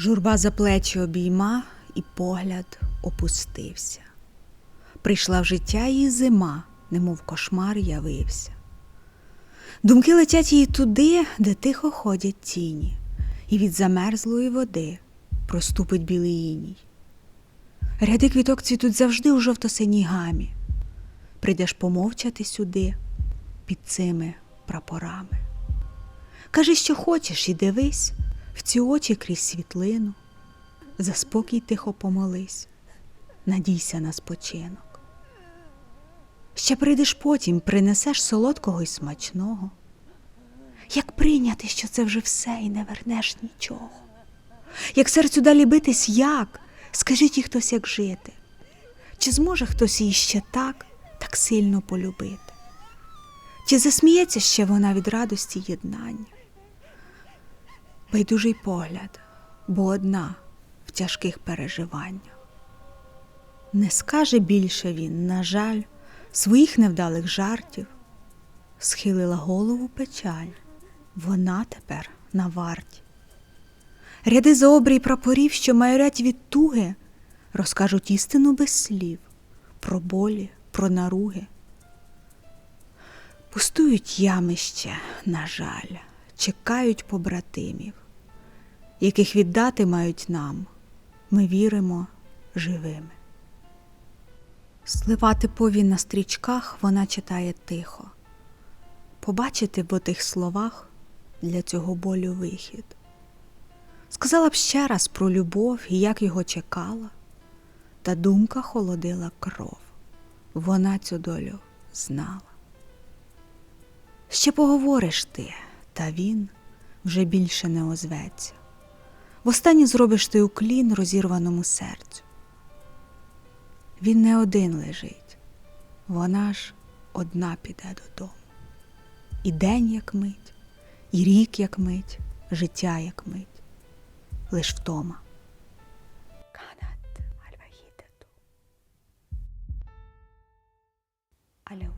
Журба за плечі обійма, і погляд опустився. Прийшла в життя її зима, немов кошмар явився. Думки летять їй туди, де тихо ходять тіні, і від замерзлої води проступить білий іній. Ряди квіток цвітуть завжди у жовто-синій гамі. Прийдеш помовчати сюди під цими прапорами. Кажи, що хочеш, і дивись в ці очі крізь світлину. За спокій тихо помолись, надійся на спочинок. Ще прийдеш потім, принесеш солодкого й смачного. Як прийняти, що це вже все і не вернеш нічого? Як серцю далі битись, як? Скажіть їй хтось, як жити? Чи зможе хтось її ще так, так сильно полюбити? Чи засміється ще вона від радості єднання? Байдужий погляд, бо одна в тяжких переживаннях. Не скаже більше він, на жаль, своїх невдалих жартів, схилила голову печаль, вона тепер на варті. Ряди за обрій прапорів, що майорять від туги, розкажуть істину без слів, про болі, про наруги. Пустують ями ще, на жаль, чекають побратимів, яких віддати мають нам, ми віримо живими. Сливати повінь на стрічках вона читає тихо, побачити в отих словах для цього болю вихід. Сказала б ще раз про любов і як його чекала, та думка холодила кров. Вона цю долю знала. Ще поговориш ти, та він вже більше не озветься. Востаннє зробиш ти уклін розірваному серцю. Він не один лежить, вона ж одна піде додому. І день як мить, і рік як мить, життя як мить, лиш втома. Аль-вахідату. Аля